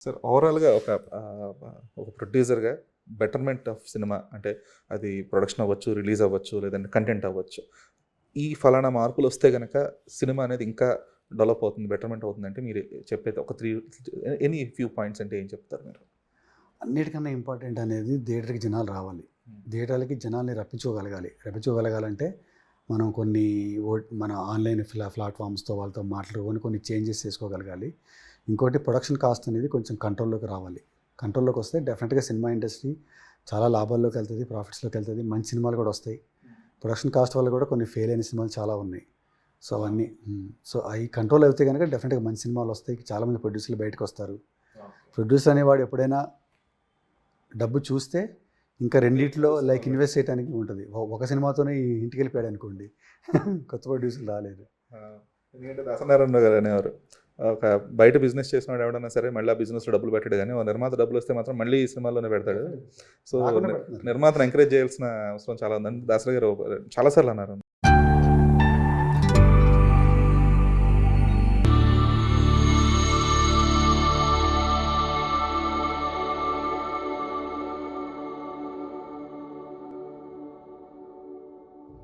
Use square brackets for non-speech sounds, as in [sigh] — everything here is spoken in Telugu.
సార్ ఓవరాల్గా ఒక ఒక ప్రొడ్యూసర్గా బెటర్మెంట్ ఆఫ్ సినిమా అంటే అది ప్రొడక్షన్ అవ్వచ్చు రిలీజ్ అవ్వచ్చు లేదంటే కంటెంట్ అవ్వచ్చు. ఈ ఫలానా మార్పులు వస్తే కనుక సినిమా అనేది ఇంకా డెవలప్ అవుతుంది బెటర్మెంట్ అవుతుంది అంటే మీరు చెప్పేది ఒక త్రీ ఎనీ ఫ్యూ పాయింట్స్ అంటే ఏం చెప్తారు మీరు? అన్నిటికన్నా ఇంపార్టెంట్ అనేది థియేటర్కి జనాలు రావాలి. థియేటర్లకి జనాల్ని రప్పించుకోగలగాలి రప్పించుకోగలగాలంటే మనం కొన్ని ఓ- మన ఆన్లైన్ ఫ్లా ప్లాట్ఫామ్స్తో వాళ్ళతో మాట్లాడుకొని కొన్ని చేంజెస్ చేసుకోగలగాలి. ఇంకోటి ప్రొడక్షన్ కాస్ట్ అనేది కొంచెం కంట్రోల్లోకి రావాలి. కంట్రోల్లోకి వస్తే డెఫినెట్గా సినిమా ఇండస్ట్రీ చాలా లాభాల్లోకి వెళ్తుంది ప్రాఫిట్స్లోకి వెళ్తుంది మంచి సినిమాలు కూడా వస్తాయి. ప్రొడక్షన్ కాస్ట్ వల్ల కూడా కొన్ని ఫెయిల్ అయిన సినిమాలు చాలా ఉన్నాయి. సో అవన్నీ సో అవి కంట్రోల్ అయితే కనుక డెఫినెట్గా మంచి సినిమాలు వస్తాయి. చాలామంది ప్రొడ్యూసర్లు బయటకు వస్తారు. ప్రొడ్యూసర్ అనేవాడు ఎప్పుడైనా డబ్బు చూస్తే ఇంకా రెండిట్లో లైక్ ఇన్వెస్ట్ చేయడానికి ఉంటుంది. ఒక సినిమాతోనే ఇంటికి వెళ్ళిపోయాడు అనుకోండి. [laughs] కొత్త ప్రొడ్యూసర్ రాలేదు. ఎందుకంటే దాసనారాయణ గారు అనేవారు ఒక బయట బిజినెస్ చేసినాడు ఎవడన్నా సరే మళ్ళీ ఆ బిజినెస్ డబ్బులు పెట్టాడు కానీ నిర్మాత డబ్బులు వస్తే మాత్రం మళ్ళీ ఈ సినిమాలోనే పెడతాడు సో. నిర్మాతను ఎంకరేజ్ చేయాల్సిన అవసరం చాలా ఉందని దాసరి గారు చాలాసార్లు అన్నారు